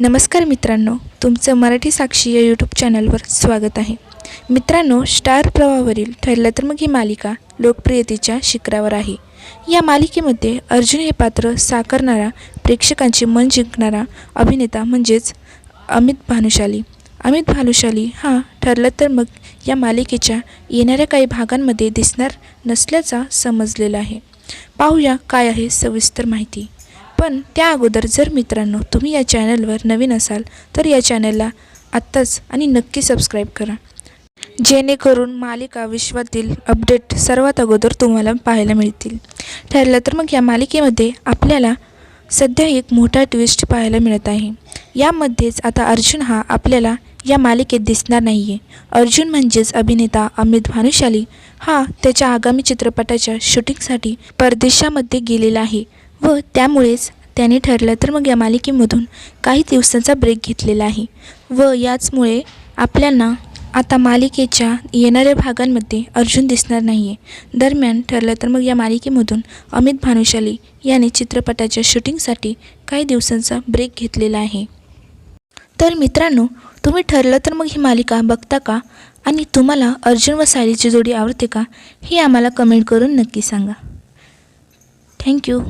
नमस्कार मित्रांनो तुमचं मराठी साक्षी या यूट्यूब चॅनलवर स्वागत आहे. मित्रांनो स्टार प्रवाहावरील ठरलं तर मग ही मालिका लोकप्रियतेच्या शिखरावर आहे. या मालिकेमध्ये अर्जुन हे पात्र साकारणारा प्रेक्षकांचे मन जिंकणारा अभिनेता म्हणजेच अमित भानुशाली. अमित भानुशाली हा ठरलं तर मग या मालिकेच्या येणाऱ्या काही भागांमध्ये दिसणार नसल्याचा समजलेला आहे. पाहूया काय आहे सविस्तर माहिती. पण त्या अगोदर जर मित्रांनो तुम्ही या चॅनलवर नवीन असाल तर या चॅनलला आत्ताच आणि नक्की सबस्क्राईब करा. जेणेकरून मालिका विश्वातील अपडेट सर्वात अगोदर तुम्हाला पाहायला मिळतील. ठरलं तर मग या मालिकेमध्ये आपल्याला सध्या एक मोठा ट्विस्ट पाहायला मिळत आहे. यामध्येच आता अर्जुन हा आपल्याला या मालिकेत दिसणार नाही आहे अर्जुन म्हणजेच अभिनेता अमित भानुशाली हा त्याच्या आगामी चित्रपटाच्या शूटिंगसाठी परदेशामध्ये गेलेला आहे. व त्यामुळेच त्याने ठरलं तर मग या मालिकेमधून काही दिवसांचा ब्रेक घेतलेला आहे. व याचमुळे आपल्याला आता मालिकेच्या येणाऱ्या भागांमध्ये अर्जुन दिसणार नाही आहे दरम्यान ठरलं तर मग या मालिकेमधून अमित भानुशाली याने चित्रपटाच्या शूटिंगसाठी काही दिवसांचा ब्रेक घेतलेला आहे. तर मित्रांनो तुम्ही ठरलं तर मग ही मालिका बघता का? आणि तुम्हाला अर्जुन व सायलीची जोडी आवडते का? हे आम्हाला कमेंट करून नक्की सांगा. थँक्यू